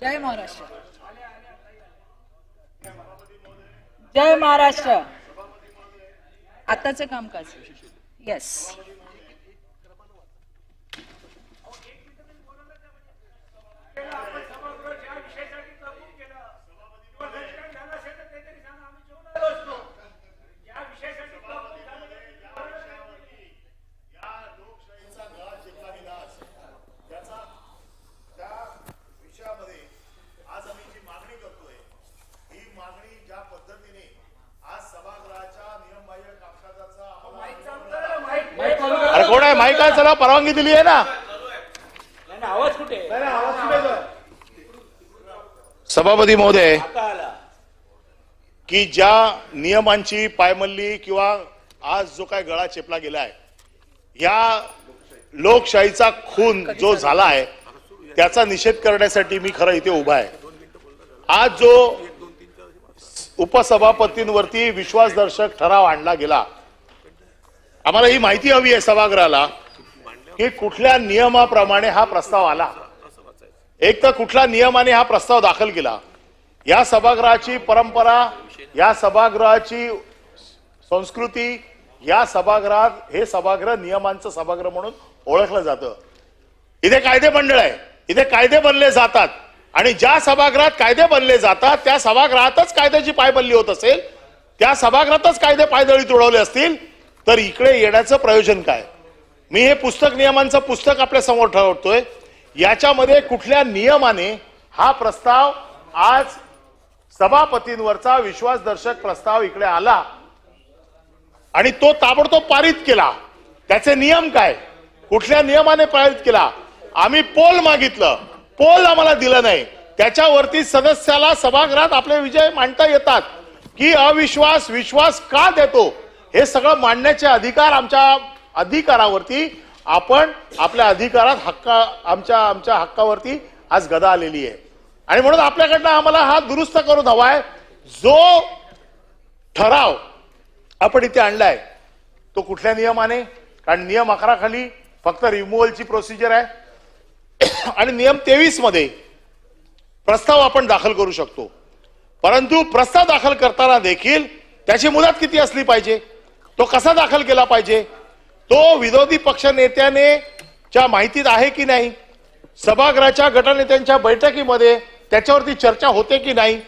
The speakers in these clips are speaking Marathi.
जय महाराष्ट्र. जय महाराष्ट्र. आताचं कामकाज. येस त्या विषयामध्ये आज आम्ही जी मागणी करतोय ही मागणी ज्या पद्धतीने आज सभागृहाच्या नियमबाह्य कामकाजाचा आम्हाला अरे कोण आहे माईक आहे चला परवानगी दिली आहे ना? आवाज कुठे? सभापती महोदय का ज्या नियमांची पायमल्ली किंवा आज जो काय गळा चेपला गेलाय या लोकशाहीचा खून जो झाला? आहे त्याचा निषेध करण्यासाठी मी खरं इथे उभा आहे. आज जो उपसभापतींवरती विश्वासदर्शक ठराव आणला गेला आम्हाला ही माहिती हवी आहे सभागृहाला. की कुठल्या नियमाप्रमाणे हा प्रस्ताव आला? एक तर कुठल्या नियमाने हा प्रस्ताव दाखल केला? या सभागृहाची परंपरा या सभागृहाची संस्कृती या सभागृहात हे सभागृह नियमांचं सभागृह म्हणून ओळखलं जातं. इथे कायदे मंडळ आहे. इथे कायदे बनले जातात. आणि ज्या सभागृहात कायदे बनले जातात त्या सभागृहातच कायद्याची पायबल्ली होत असेल त्या सभागृहातच कायदे पायदळी तुडवले असतील तर इकडे येण्याचं प्रयोजन काय? मी हे पुस्तक नियमांचं पुस्तक आपल्यासमोर ठरवतोय. याच्यामध्ये कुठल्या नियमाने हा प्रस्ताव आज सभापतींवरचा विश्वासदर्शक प्रस्ताव इकडे आला आणि तो ताबडतोब पारित केला. त्याचे नियम काय? कुठल्या नियमाने पारित केला? आम्ही पोल मागितलं. पोल आम्हाला दिलं नाही. त्याच्यावरती सदस्याला सभागृहात आपले विजय मांडता येतात. की अविश्वास विश्वास का देतो? हे सगळं मांडण्याचे अधिकार आमच्या अधिकारावरती आपण आपल्या अधिकारात हक्का आमच्या आमच्या हक्कावरती आज गदा आलेली आहे. आणि म्हणून आपल्याकडनं आम्हाला हा दुरुस्त करून हवाय जो ठराव आपण इथे आणलाय तो कुठल्या नियमाने? कारण नियम अकरा खाली फक्त रिमूव्हलची प्रोसिजर आहे. आणि नियम तेवीसमध्ये प्रस्ताव आपण दाखल करू शकतो. परंतु प्रस्ताव दाखल करताना देखील त्याची मुदत किती असली पाहिजे? तो कसा दाखल केला पाहिजे? तो विरोधी पक्ष नेत्याने च्या माहितीत आहे की नाही? सभागृहाच्या गटनेत्यांच्या बैठकीमध्ये त्याच्यावरती चर्चा होते की नाही?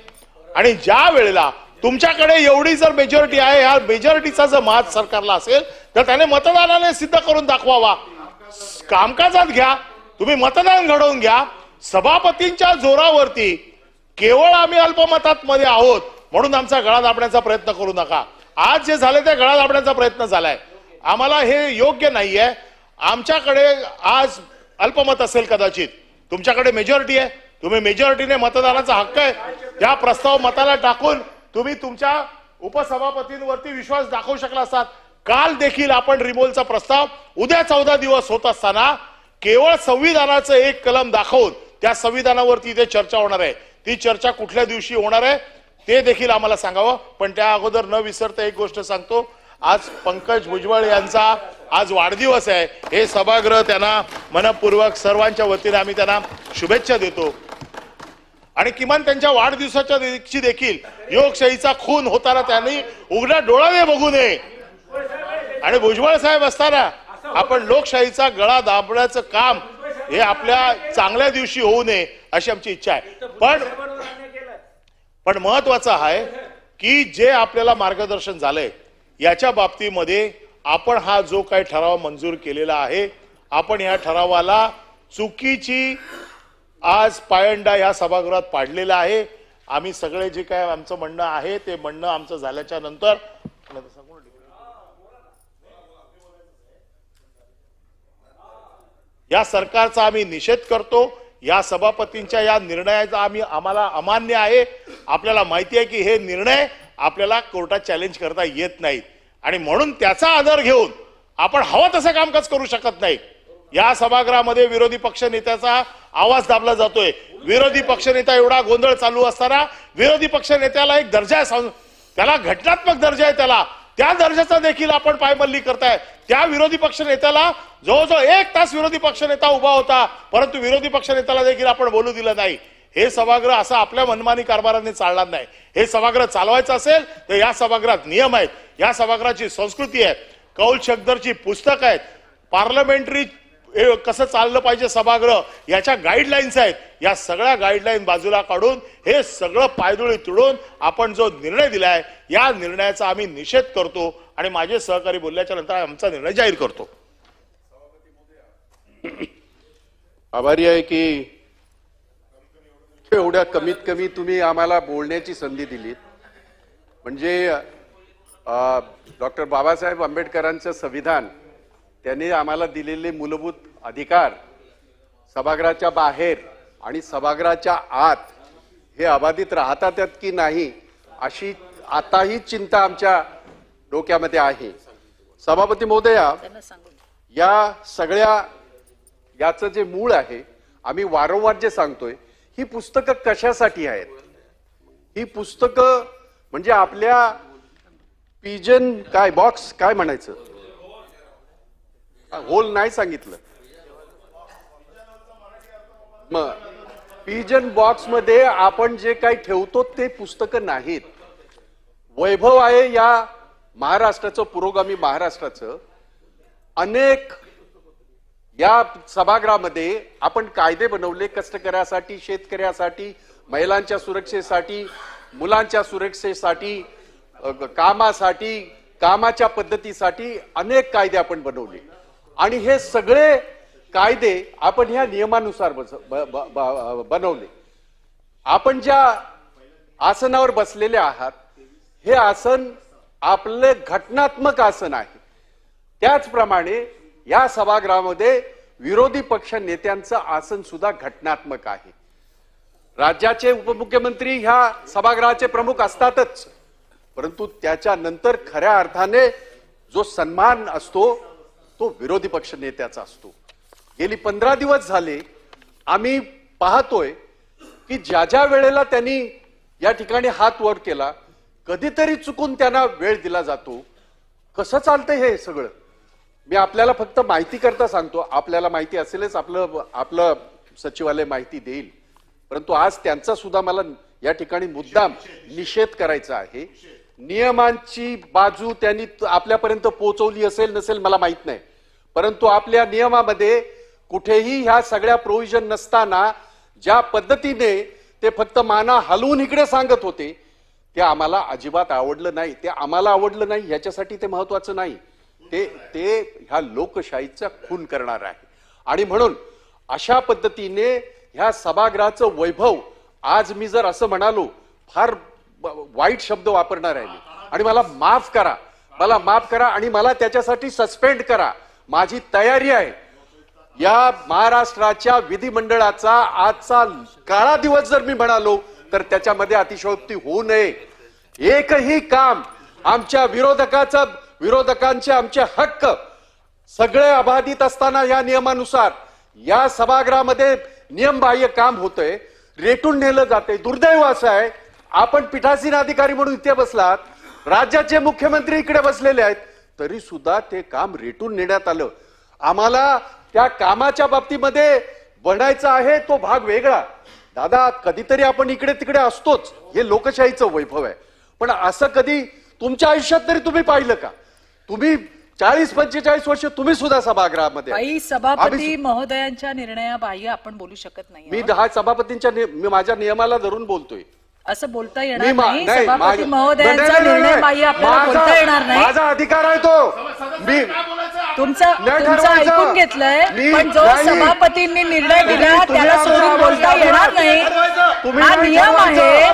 आणि ज्या वेळेला तुमच्याकडे एवढी जर मेजॉरिटी आहे ह्या मेजॉरिटीचा जर मात सरकारला असेल तर त्याने मतदानाने सिद्ध करून दाखवावा. कामकाजात घ्या. तुम्ही मतदान घडवून घ्या. सभापतींच्या जोरावरती केवळ आम्ही अल्पमतात मध्ये आहोत म्हणून आमचा गळा दाबण्याचा प्रयत्न करू नका. आज जे झाले ते गळा दाबण्याचा प्रयत्न झालाय. आम्हाला हे योग्य नाहीये. आमच्याकडे आज अल्पमत असेल कदाचित. तुमच्याकडे मेजॉरिटी आहे. तुम्ही मेजॉरिटीने मतदानाचा हक्क आहे. या प्रस्ताव मताला टाकून तुम्ही तुमच्या उपसभापतींवरती विश्वास दाखवू शकला असतात काल देखील आपण रिमोलचा प्रस्ताव उद्या चौदा दिवस होत असताना केवळ संविधानाचं एक कलम दाखवून त्या संविधानावरती इथे चर्चा होणार आहे. ती चर्चा कुठल्या दिवशी होणार आहे ते देखील आम्हाला सांगावं. पण त्या अगोदर न विसरता एक गोष्ट सांगतो. आज पंकज भुजबळ यांचा आज वाढदिवस आहे. हे सभागृह त्यांना मनपूर्वक सर्वांच्या वतीने आम्ही त्यांना शुभेच्छा देतो. आणि किमान त्यांच्या वाढदिवसाच्या दिवशी देखील योगशाहीचा खून होताना त्यांनी उघड्या डोळ्याने बघू नये. आणि भुजबळ साहेब असताना आपण लोकशाहीचा गळा दाबण्याचं काम हे आपल्या चांगल्या दिवशी होऊ नये अशी आमची इच्छा आहे. पण पण महत्वाचं आहे की जे आपल्याला मार्गदर्शन झालंय याच्या बाबतीमध्ये आपण हा जो काही ठराव मंजूर केलेला आहे आपण या ठरावाला चुकीची आज पायंडा या सभागृहात पाडलेला आहे. आम्ही सगळे जे काय आमचं म्हणणं आहे ते म्हणणं आमचं झाल्याच्यानंतर या सरकारचा आम्ही निषेध करतो या सभापतींच्या या निर्णयाचा आम्ही आम्हाला अमान्य आहे. आपल्याला माहिती आहे की हे निर्णय आपल्याला कोर्टात चॅलेंज करता येत नाहीत. आणि म्हणून त्याचा आधार घेऊन आपण हवं तसं कामकाज करू शकत नाही. या सभागृहामध्ये विरोधी पक्ष नेत्याचा आवाज दाबला जातोय. विरोधी पक्षनेता एवढा गोंधळ चालू असताना विरोधी पक्ष नेत्याला एक दर्जा आहे त्याला घटनात्मक दर्जा आहे त्याला. त्या दर्जाचा देखील आपण पायमल्ली करताय. त्या विरोधी पक्ष नेत्याला जवळजवळ एक तास विरोधी पक्ष नेता उभा होता. परंतु विरोधी पक्ष नेत्याला देखील आपण बोलू दिलं नाही. हे सभागृह असं आपल्या मनमानी कारभाराने चालणार नाही. हे सभागृह चालवायचं असेल तर या सभागृहात नियम आहेत. या सभागृहाची संस्कृती आहे. कौल शब्दरची पुस्तक आहेत. पार्लमेंटरी कसं चाललं पाहिजे सभागृह याच्या गाईडलाईन्स आहेत. या सगळ्या गाईडलाईन बाजूला काढून हे सगळं पायदुळी तुडून आपण जो निर्णय दिलाय या निर्णयाचा आम्ही निषेध करतो आणि माझे सहकारी बोलल्याच्या नंतर आमचा निर्णय जाहीर करतो. आभारी आहे की एवढ्या कमीत कमी तुम्ही आम्हाला बोलण्याची संधी दिलीत. म्हणजे डॉक्टर बाबासाहेब आंबेडकरांचं संविधान त्यांनी आम्हाला दिलेले मूलभूत अधिकार सभागृहाच्या बाहेर आणि सभागृहाच्या आत हे अबाधित राहतात की नाही अशी आताही चिंता आमच्या डोक्यामध्ये आहे. सभापती महोदया या सगळ्या याचं जे मूळ आहे आम्ही वारंवार जे सांगतोय ही पुस्तकं कशासाठी आहेत? ही पुस्तकं म्हणजे आपल्या पिजन काय बॉक्स काय म्हणायचं? होल नाही सांगितलं. मग पिजन बॉक्समध्ये आपण जे काही ठेवतो ते पुस्तकं नाहीत. वैभव आहे या महाराष्ट्राचं पुरोगामी महाराष्ट्राचं अनेक या सभागृहामध्ये आपण कायदे बनवले कष्टकऱ्यासाठी शेतकऱ्यासाठी महिलांच्या सुरक्षेसाठी मुलांच्या सुरक्षेसाठी कामासाठी कामाच्या पद्धतीसाठी अनेक कायदे आपण बनवले. आणि हे सगळे कायदे आपण ह्या नियमानुसार बस- ब- ब- बनवले. आपण ज्या आसनावर बसलेले आहात हे आसन आपले घटनात्मक आसन आहे. त्याचप्रमाणे या सभागृहामध्ये विरोधी पक्ष नेत्यांचं आसन सुद्धा घटनात्मक आहे. राज्याचे उपमुख्यमंत्री ह्या सभागृहाचे प्रमुख असतातच परंतु त्याच्यानंतर खऱ्या अर्थाने जो सन्मान असतो तो विरोधी पक्ष नेत्याचा असतो. गेली पंधरा दिवस झाले आम्ही पाहतोय की ज्या ज्या वेळेला त्यांनी या ठिकाणी हात वर केला कधीतरी चुकून त्यांना वेळ दिला जातो. कसं चालतंय हे सगळं? मी आपल्याला फक्त माहिती करता सांगतो. आपल्याला माहिती असेलच आपलं आपलं सचिवालय माहिती देईल. परंतु आज त्यांचा सुद्धा मला या ठिकाणी मुद्दाम निषेध करायचा आहे. नियमांची बाजू त्यांनी आपल्यापर्यंत पोहोचवली असेल नसेल मला माहीत नाही. परंतु आपल्या नियमामध्ये कुठेही ह्या सगळ्या प्रोव्हिजन नसताना ज्या पद्धतीने ते फक्त माना हलवून इकडे सांगत होते ते आम्हाला अजिबात आवडलं नाही. ते आम्हाला आवडलं नाही ह्याच्यासाठी ते महत्वाचं नाही. ते ते ह्या लोकशाहीचा खून करणार आहे. आणि म्हणून अशा पद्धतीने ह्या सभागृहाचं वैभव आज मी जर असं म्हणालो फार वाईट शब्द वापरणार आहे मी. आणि मला माफ करा. मला माफ करा आणि मला त्याच्यासाठी सस्पेंड करा. माझी तयारी आहे. या महाराष्ट्राच्या विधिमंडळाचा आजचा काळा दिवस जर मी म्हणालो तर त्याच्यामध्ये अतिशयोक्ती होऊ नये. एकही काम आमच्या विरोधकाचं विरोधकांचे आमचे हक्क सगळे अबाधित असताना या नियमानुसार या सभागृहामध्ये नियमबाह्य काम होतंय रेटून नेलं जाते दुर्दैव असं आहे आपण पीठासीन अधिकारी म्हणून इथे बसलात राज्याचे मुख्यमंत्री इकडे बसलेले आहेत तरी सुद्धा ते काम रेटून नेण्यात आलं. आम्हाला त्या कामाच्या बाबतीमध्ये बनायचा आहे तो भाग वेगळा. दादा कधीतरी आपण इकडे तिकडे असतोच हे लोकशाहीचं वैभव आहे. पण असं कधी तुमच्या आयुष्यात तरी तुम्ही पाहिलं का? तुम्ही चाळीस पंचेचाळीस वर्ष तुम्ही सुद्धा सभागृहामध्ये सभापती महोदयांच्या निर्णयाबाह्य आपण बोलू शकत नाही मी. दहा सभापतींच्या नि- मी माझ्या नियमाला धरून बोलतोय असं बोलता येणार मा- नाही नाही, सभापती माझ्या- महोदयांचा नाही, नाही, निर्णय नाही. बाह्य आपल्याला माझा- बोलता येणार नाही माझा अधिकार आहे तो मी तुमचं नाही तुमचं ठरवायचं. ऐकून घेतलंय मी- पण जो नाही. सभापतींनी निर्णय दिला तुम्ही त्याला आमचा सोडून आवाज बोलता. येणार नाही तुम्ही हा नाही नियम ठरवायचं. आहे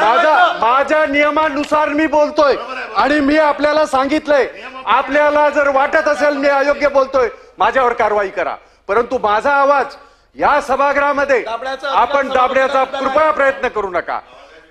माझा माझ्या नियमानुसार मी बोलतोय. आणि मी आपल्याला सांगितलंय. आपल्याला जर वाटत असेल मी अयोग्य बोलतोय माझ्यावर कारवाई करा. परंतु माझा आवाज या सभागृहामध्ये दाबण्याचा आपण दाबण्याचा कृपया प्रयत्न करू नका.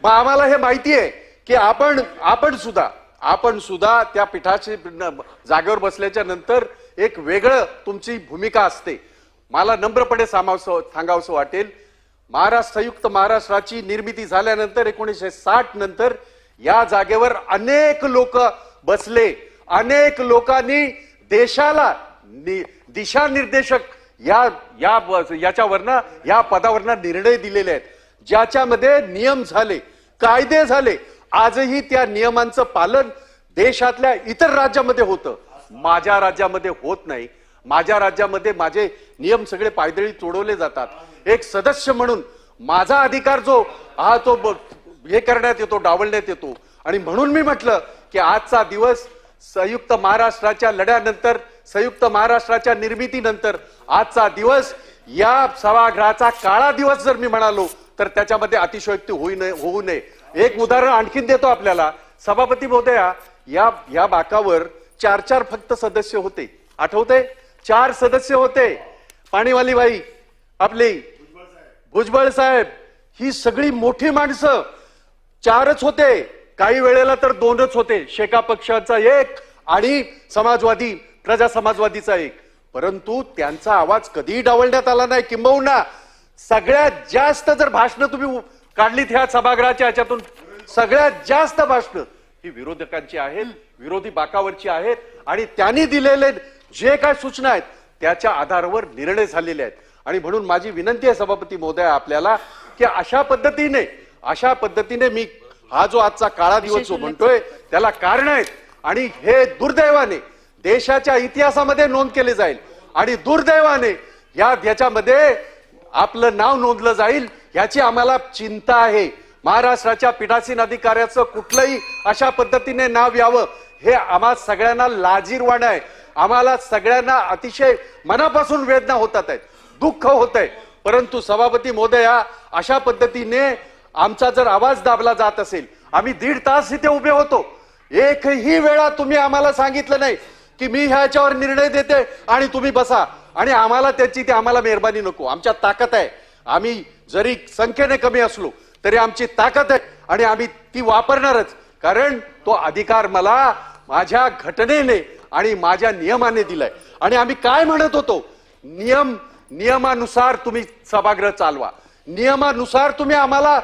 मग आम्हाला हे माहिती आहे की आपण आपण सुद्धा आपण सुद्धा त्या पीठाची न- जागेवर बसल्याच्या नंतर एक वेगळं तुमची भूमिका असते. मला नम्रपणे सामावसं सांगावंसं वाटेल महाराष्ट्र संयुक्त महाराष्ट्राची निर्मिती झाल्यानंतर एकोणीसशे साठ नंतर या जागेवर अनेक लोक बसले. अनेक लोकांनी देशाला नि- दिशानिर्देशक या या याच्यावरनं या पदावरनं निर्णय दिलेले आहेत. ज्याच्यामध्ये नियम झाले कायदे झाले. आजही त्या नियमांचं पालन देशातल्या इतर राज्यामध्ये होतं. माझ्या राज्यामध्ये होत नाही. माझ्या राज्यामध्ये माझे नियम सगळे पायदळी तोडवले जातात. एक सदस्य म्हणून माझा अधिकार जो हा तो हे करण्यात येतो डावलण्यात येतो. आणि म्हणून मी म्हटलं की आजचा दिवस संयुक्त महाराष्ट्राच्या लढ्यानंतर संयुक्त महाराष्ट्राच्या निर्मितीनंतर आजचा दिवस या सभागृहाचा काळा दिवस जर मी म्हणालो तर त्याच्यामध्ये अतिशयोक्ती होऊ नये होऊ नये. एक उदाहरण आणखीन देतो आपल्याला. सभापती महोदया या या बाकावर चार चार फक्त सदस्य होते. आठवते चार सदस्य होते. पाणीवाली बाई आपली भुजबळ साहेब ही सगळी मोठी माणसं चारच होते. काही वेळेला तर दोनच होते. शेका पक्षाचा एक आणि समाजवादी प्रजा समाजवादीचा एक. परंतु त्यांचा आवाज कधीही डावलण्यात आला नाही. किंबहुना सगळ्यात जास्त जर भाषणं तुम्ही काढलीत ह्या सभागृहाच्या ह्याच्यातून सगळ्यात जास्त भाषणं ही विरोधकांची आहेत विरोधी बाकावरची आहेत आणि त्यांनी दिलेले जे काय सूचना आहेत त्याच्या आधारावर निर्णय झालेले आहेत. आणि म्हणून माझी विनंती आहे सभापती महोदय आपल्याला की अशा पद्धतीने अशा पद्धतीने मी हा जो आजचा काळा दिवस जो म्हणतोय त्याला कारण आहेत. आणि हे दुर्दैवाने देशाच्या इतिहासामध्ये नोंद केले जाईल. आणि दुर्दैवाने या याच्यामध्ये आपलं नाव नोंदलं जाईल याची आम्हाला चिंता आहे. महाराष्ट्राच्या पीठासीन अधिकाऱ्याचं कुठलंही अशा पद्धतीने नाव यावं हे आम्हा सगळ्यांना लाजीरवाण आहे. आम्हाला सगळ्यांना अतिशय मनापासून वेदना होतात आहेत. दुःख होतंय. आहे परंतु सभापती महोदया अशा पद्धतीने आमचा जर आवाज दाबला जात असेल आम्ही दीड तास इथे उभे होतो. एकही वेळा तुम्ही आम्हाला सांगितलं नाही की मी ह्याच्यावर निर्णय देते आणि तुम्ही बसा. आणि आम्हाला त्याची ती आम्हाला मेहरबानी नको. आमच्या ताकद आहे. आम्ही जरी संख्येने कमी असलो तरी आमची ताकद आहे आणि आम्ही ती वापरणारच. कारण तो अधिकार मला माझ्या घटनेने आणि माझ्या नियमाने दिलाय. आणि आम्ही काय म्हणत होतो? नियम नियमानुसार तुम्ही सभागृह चालवा. नियमानुसार तुम्ही आम्हाला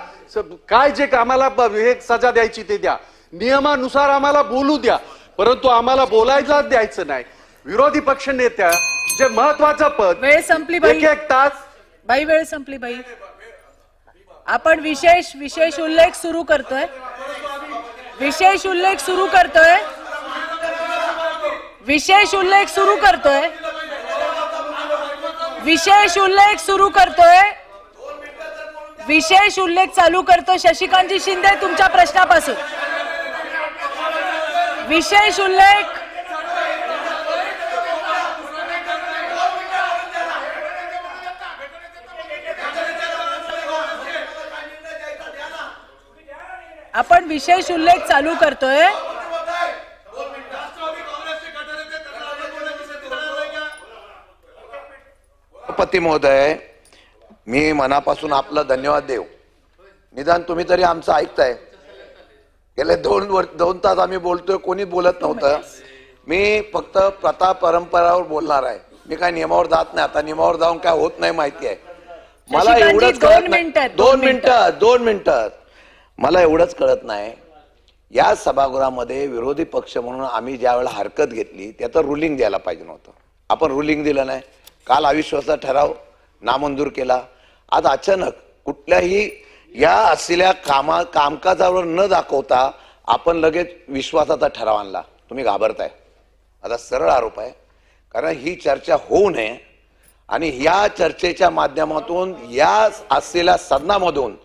काय जे आम्हाला हे सजा द्यायची ते द्या. नियमानुसार आम्हाला बोलू द्या. परंतु आम्हाला बोलायला द्यायचं नाही. विरोधी पक्ष नेत्या जे महत्वाचं पद वेळ संपली बाई. एक एक तास बाई वेळ संपली बाई. आपण विशेष विशेष उल्लेख सुरू करतोय. विशेष उल्लेख सुरू करतोय. विशेष उल्लेख सुरू करतोय. विशेष उल्लेख सुरू करतोय. विशेष उल्लेख चालू करतो शशिकांतजी शिंदे तुमच्या प्रश्नापासून. विशेष उल्लेख. आपण विशेष उल्लेख चालू करतोय. पती महोदय मी मनापासून आपला धन्यवाद देऊ. निदान तुम्ही तरी आमचं ऐकताय. गेले दोन वर दोन तास आम्ही बोलतोय कोणी बोलत नव्हतं. मी फक्त प्रथा परंपरावर बोलणार आहे. मी काय नियमावर जात नाही. आता नियमावर जाऊन काय होत नाही माहिती आहे. मला एवढंच कळत नाही. दोन दोन मिनिटं. दोन मिनिटं. मला एवढंच कळत नाही. या सभागृहामध्ये विरोधी पक्ष म्हणून आम्ही ज्या वेळेला हरकत घेतली त्याचं रुलिंग द्यायला पाहिजे नव्हतं. आपण रुलिंग दिलं नाही. काल अविश्वासाचा ठराव नामंजूर केला. आज अचानक कुठल्याही या असलेल्या कामा कामकाजावर न दाखवता आपण लगेच विश्वासाचा ठराव आणला. तुम्ही घाबरताय. आता सरळ आरोप आहे. कारण ही चर्चा होऊ नये. आणि या चर्चेच्या माध्यमातून या असलेल्या सदनामधून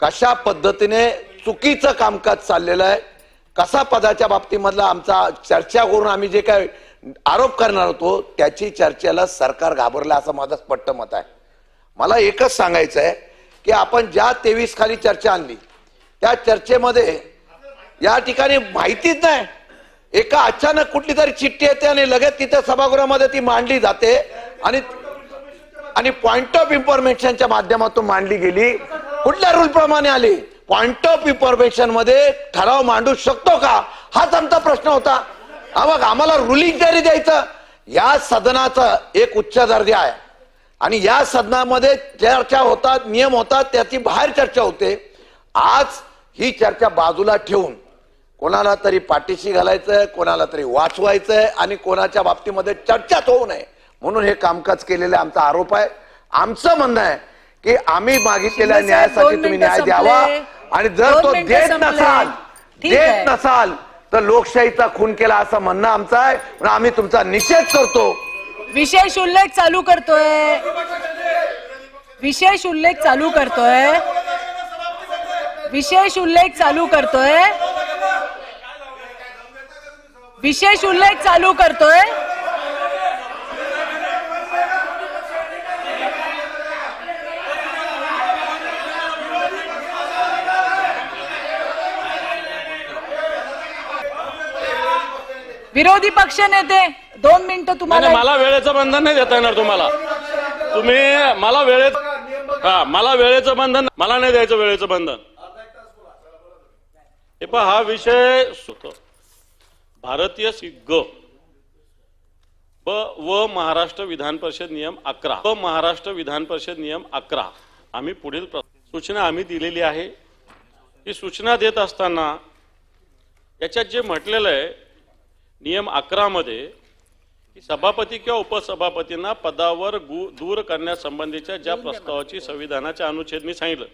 कशा पद्धतीने चुकीचं कामकाज चाललेलं आहे कसा पदाच्या बाबतीमधला आमचा चर्चा करून आम्ही जे काय आरोप करणार होतो त्याची चर्चेला सरकार घाबरलं असं माझं स्पष्ट मत आहे. मला एकच सांगायचं आहे की आपण ज्या तेवीस खाली चर्चा आणली त्या चर्चेमध्ये या ठिकाणी माहितीच नाही. एका अचानक कुठली तरी चिठ्ठी येते आणि लगेच तिथे सभागृहामध्ये ती मांडली जाते आणि आणि पॉइंट ऑफ इन्फॉर्मेशनच्या माध्यमातून मांडली गेली. कुठल्या रूल प्रमाणे आली? पॉइंट ऑफ इन्फॉर्मेशनमध्ये ठराव मांडू शकतो का? हाच आमचा प्रश्न होता. मग आम्हाला रुलिंग तरी द्यायचं या सदनाचा एक उच्च दर्जा आहे आणि या सदनामध्ये चर्चा होतात नियम होतात त्याची बाहेर चर्चा होते आज ही चर्चा बाजूला ठेवून कोणाला तरी पाठीशी घालायचंय कोणाला तरी वाचवायचंय आणि कोणाच्या बाबतीमध्ये चर्चाच होऊ नये म्हणून हे कामकाज केलेले आमचा आरोप आहे आमचं म्हणणं आहे की आम्ही मागितलेल्या न्यायासाठी तुम्ही न्याय द्यावा. आणि जर तो देत. नसाल. देत नसाल तर लोकशाहीचा खून केला असं म्हणणं आमचं आहे. म्हणून आम्ही तुमचा निषेध करतो. विशेष उल्लेख चालू करतोय. विशेष उल्लेख चालू करतोय. विशेष उल्लेख चालू करतोय. विशेष उल्लेख चालू करतोय. विरोधी पक्ष नेते दोन मिनिटं तुम्हाला नाही, मला वेळेचं बंधन नाही देता येणार तुम्हाला. तुम्ही मला वेळेत हा मला वेळेचं बंधन मला नाही द्यायचं वेळेचं बंधन. हे पहा हा विषय सुतो भारतीय ग ब व महाराष्ट्र विधान परिषद नियम अकरा. व महाराष्ट्र विधान परिषद नियम अकरा. आम्ही पुढील प्र- सूचना आम्ही दिलेली आहे. ही सूचना देत असताना याच्यात जे म्हटलेलं आहे नियम अकरा मध्ये की सभापती किंवा उपसभापतींना पदावर गु- दूर करण्यासंबंधीच्या ज्या प्रस्तावाची संविधानाच्या अनुच्छेद मी सांगितलं.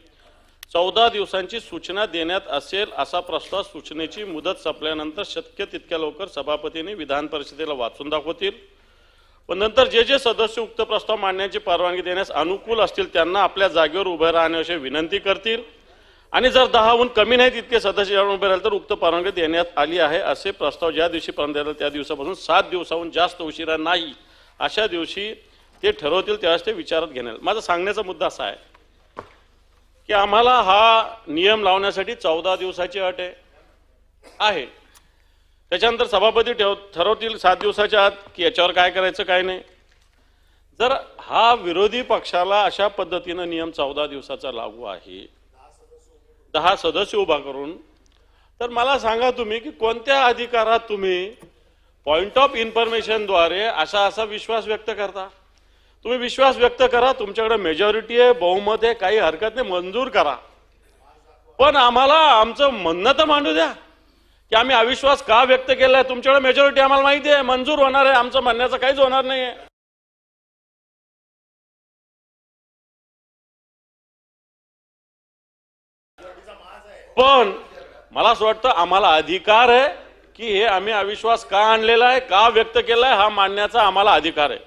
चौदा दिवसांची सूचना देण्यात असेल असा प्रस्ताव सूचनेची मुदत संपल्यानंतर शक्य तितक्या लवकर सभापतींनी विधान परिषदेला वाचून दाखवतील. व नंतर जे जे सदस्य उक्त प्रस्ताव मांडण्याची परवानगी देण्यास अनुकूल असतील त्यांना आपल्या जागेवर उभे राहण्याविषयी विनंती करतील. आणि जर दहाहून कमी नाहीत इतके सदस्य उभे राहिले तर उक्त परवानगी देण्यात आली आहे असे प्रस्ताव ज्या दिवशी पर्यंत त्या दिवसापासून सात दिवसाहून जास्त उशिरा नाही. अशा दिवशी ते ठरवतील त्यावेळेस ते विचारात घेणार माझा सांगण्याचा मुद्दा असा आहे की आम्हाला हा नियम लावण्यासाठी चौदा दिवसाची अट आहे. आहे. त्याच्यानंतर सभापती ठेव ठरवतील सात दिवसाच्या आत की याच्यावर काय करायचं काय नाही. जर हा विरोधी पक्षाला अशा पद्धतीनं नियम चौदा दिवसाचा लागू आहे दहा सदस्य उभा करून तर मला सांगा तुम्ही की कोणत्या अधिकारात तुम्ही पॉइंट ऑफ इन्फॉर्मेशनद्वारे असा असा विश्वास व्यक्त करता? तुम्ही विश्वास व्यक्त करा तुमच्याकडे मेजॉरिटी आहे बहुमत आहे काही हरकत नाही मंजूर करा. पण आम्हाला आमचं म्हणणं तर मांडू द्या. की आम्ही अविश्वास का व्यक्त केलाय? तुमच्याकडे मेजॉरिटी आम्हाला माहिती आहे मंजूर होणार आहे आमचं म्हणण्याचं काहीच होणार नाही आहे पण मला असं वाटतं आम्हाला अधिकार आहे की हे आम्ही अविश्वास का आणलेला आहे का व्यक्त केलाय हा मानण्याचा आम्हाला अधिकार आहे.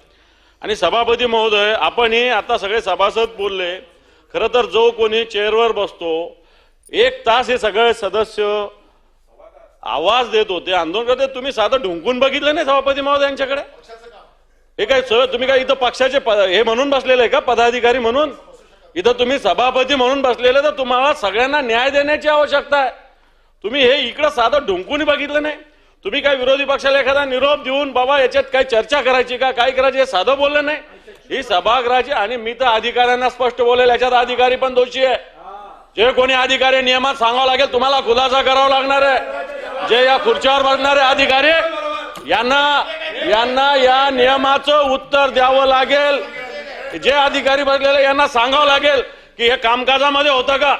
आणि सभापती महोदय आपण हे आता सगळे सभासद बोलले खरं तर जो कोणी चेअरवर बसतो एक तास हे सगळे सदस्य आवाज देत होते आंदोलन करते तुम्ही साधं ढुंकून बघितलं नाही सभापती महोदय यांच्याकडे? हे काय सर तुम्ही काय इथं पक्षाचे हे म्हणून बसलेले आहे का पदाधिकारी म्हणून? इथं तुम्ही सभापती म्हणून बसलेले तर तुम्हाला सगळ्यांना न्याय देण्याची आवश्यकता आहे. तुम्ही हे इकडं साधं ढुंकून बघितलं नाही. तुम्ही काय विरोधी पक्षाला एखादा निरोप देऊन बाबा याच्यात काय चर्चा करायची का काय करायची हे साधं बोललं नाही. ही सभागृहाची आणि मी तर अधिकाऱ्यांना स्पष्ट बोलेल याच्यात अधिकारी पण दोषी आहे. जे कोणी अधिकारी नियमात सांगावं लागेल तुम्हाला खुलासा करावा लागणार आहे. जे या खुर्च्यावर बसणारे अधिकारी यांना यांना या नियमाचं उत्तर द्यावं लागेल. जे अधिकारी बसलेले यांना सांगावं लागेल की हे कामकाजामध्ये होतं का?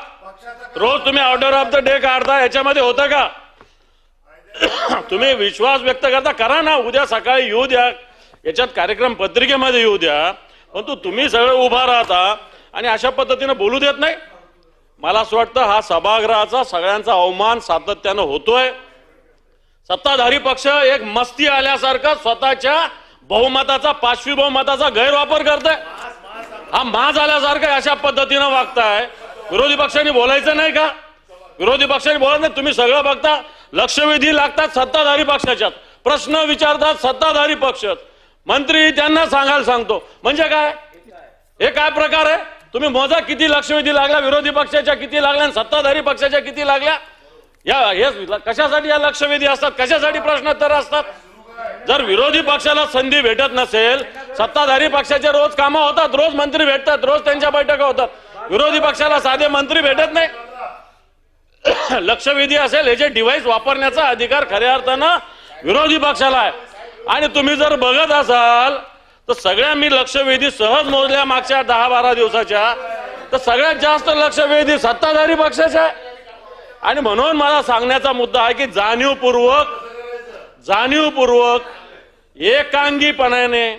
रोज तुम्ही ऑर्डर ऑफ द डे काढता याच्यामध्ये होतं का? तुम्ही विश्वास व्यक्त करता करा ना उद्या सकाळी येऊ द्या. याच्यात कार्यक्रम पत्रिकेमध्ये येऊ द्या. परंतु तुम्ही सगळे उभा राहता आणि अशा पद्धतीनं बोलू देत नाही. मला असं वाटतं हा सभागृहाचा सगळ्यांचा अवमान सातत्यानं होतोय. सत्ताधारी पक्ष एक मस्ती आल्यासारखं स्वतःच्या बहुमताचा पाचवी बहुमताचा गैरवापर करतोय. हा माज आल्यासारखं अशा पद्धतीनं वागताय. विरोधी पक्षांनी बोलायचं नाही का? विरोधी पक्षांनी बोलत नाही तुम्ही सगळं बघता. लक्षवेधी लागतात सत्ताधारी पक्षाच्यात. प्रश्न विचारतात सत्ताधारी पक्ष मंत्री त्यांना सांगायला सांगतो. म्हणजे काय? हे काय प्रकार आहे? तुम्ही मोजा किती लक्षवेधी लागला विरोधी पक्षाच्या किती लागल्या आणि सत्ताधारी पक्षाच्या किती लागल्या? या हे कशासाठी या लक्षवेधी असतात? कशासाठी प्रश्नोत्तर असतात? जर विरोधी पक्षाला संधी भेटत नसेल सत्ताधारी पक्षाचे रोज कामं होतात रोज मंत्री भेटतात रोज त्यांच्या बैठका होतात. विरोधी पक्षाला साधे मंत्री भेटत नाही. लक्षवेधी असेल हे जे डिव्हाइस वापरण्याचा अधिकार खऱ्या अर्थानं विरोधी पक्षाला आहे. आणि तुम्ही जर बघत असाल तर सगळ्या मी लक्षवेधी सहज मोजल्या मागच्या दहा बारा दिवसाच्या. तर सगळ्यात जास्त लक्षवेधी सत्ताधारी पक्षाच्या आहे. आणि म्हणून मला सांगण्याचा मुद्दा आहे की जाणीवपूर्वक जाणीवपूर्वक एकांगीपणाने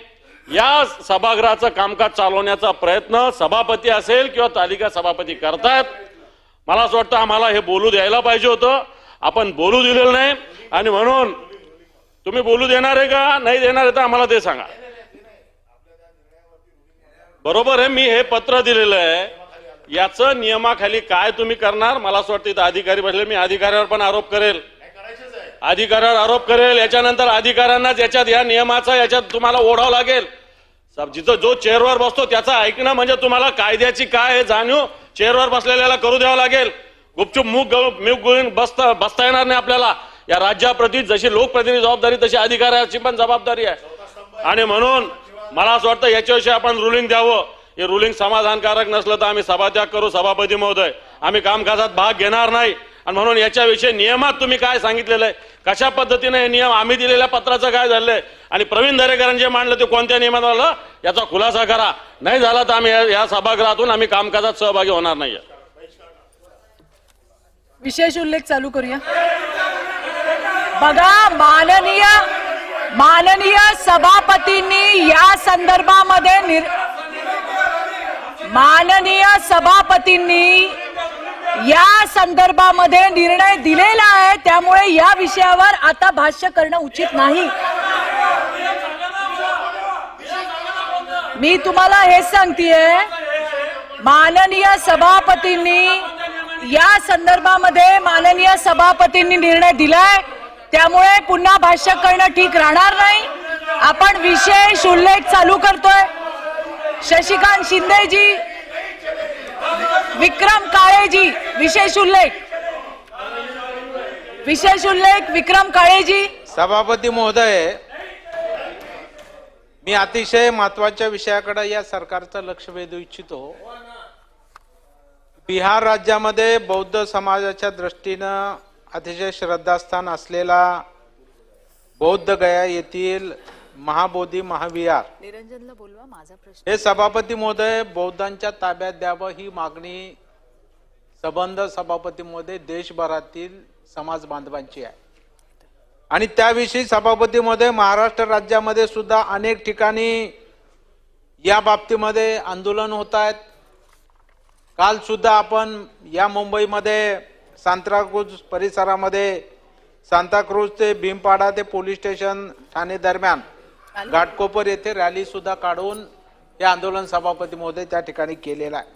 या सभागृहाचं कामकाज चालवण्याचा प्रयत्न सभापती असेल किंवा तालिका सभापती करतायत मला असं वाटतं आम्हाला हे बोलू द्यायला पाहिजे होतं. आपण बोलू दिलेलं नाही. आणि म्हणून तुम्ही बोलू देणार आहे का? नाही देणार आहे तर आम्हाला ते सांगा. बरोबर आहे मी हे पत्र दिलेलं आहे. याचं नियमाखाली काय तुम्ही करणार? मला असं वाटतं इथं अधिकारी बसले मी अधिकाऱ्यावर पण आरोप करेल. अधिकाऱ्यावर आरोप करेल याच्यानंतर अधिकाऱ्यांनाच याच्यात या नियमाचा याच्यात तुम्हाला ओढावं लागेल. सब- जिथं जो चेअरवर बसतो त्याचं ऐकणं म्हणजे तुम्हाला कायद्याची काय आहे जाणीव चेअरवर बसलेल्याला करू द्यावं लागेल. गुपचूप मूग गळू- मूग गुळून बसता बसता येणार नाही आपल्याला. या राज्याप्रती जशी लोकप्रतिनिधी जबाबदारी तशी अधिकाऱ्याची पण जबाबदारी आहे. आणि म्हणून मला असं वाटतं याच्याविषयी आपण रुलिंग द्यावं. हे रुलिंग समाधानकारक नसलं तर आम्ही सभात्याग करू सभापती महोदय. आम्ही कामकाजात भाग घेणार नाही. आणि म्हणून याच्याविषयी नियमात तुम्ही काय सांगितलेलं आहे? कशा पद्धतीने हे नियम आम्ही दिलेल्या पत्राचं काय झालंय? आणि प्रवीण दरेकरांनी जे मांडलं ते कोणत्या नियमात आलं? याचा खुलासा करा. नाही झाला तर आम्ही या- सभागृहातून आम्ही कामकाजात सहभागी होणार नाही विशेष उल्लेख चालू करूया. बघा माननीय माननीय सभापतींनी या संदर्भामध्ये निर माननीय सभापतींनी या संदर्भामध्ये निर्णय दिलेला आहे त्यामुळे या विषयावर आता भाष्य करणं उचित नाही. मी तुम्हाला हे सांगतेय माननीय सभापतींनी या संदर्भामध्ये माननीय सभापतींनी निर्णय दिलाय त्यामुळे पुन्हा भाष्य करणं ठीक राहणार नाही. आपण विशेष उल्लेख चालू करतोय. शशिकांत शिंदेजी विक्रम काळेजी विशेष उल्लेख. विशेष उल्लेख विक्रम काळेजी. सभापती महोदय मी अतिशय महत्त्वाच्या विषयाकडे या सरकारचं लक्ष वेधू इच्छितो. बिहार राज्यामध्ये बौद्ध समाजाच्या दृष्टीनं अतिशय श्रद्धास्थान असलेला बौद्ध गया येथील महाबोधी महाविहार. निरंजनला बोलवा माझा प्रश्न हे सभापती महोदय बौद्धांच्या ताब्यात द्यावं ही मागणी सबंध सभापती महोदय देशभरातील समाज बांधवांची आहे. आणि त्याविषयी सभापती महोदय महाराष्ट्र राज्यामध्ये सुद्धा अनेक ठिकाणी या बाबतीमध्ये आंदोलन होत आहेत. काल सुद्धा आपण या मुंबईमध्ये सांताक्रूज परिसरामध्ये सांताक्रूज ते भीमपाडा ते पोलीस स्टेशन ठाणे दरम्यान घाटकोपर येथे रॅली सुद्धा काढून हे आंदोलन सभापती महोदय त्या ठिकाणी केलेला आहे.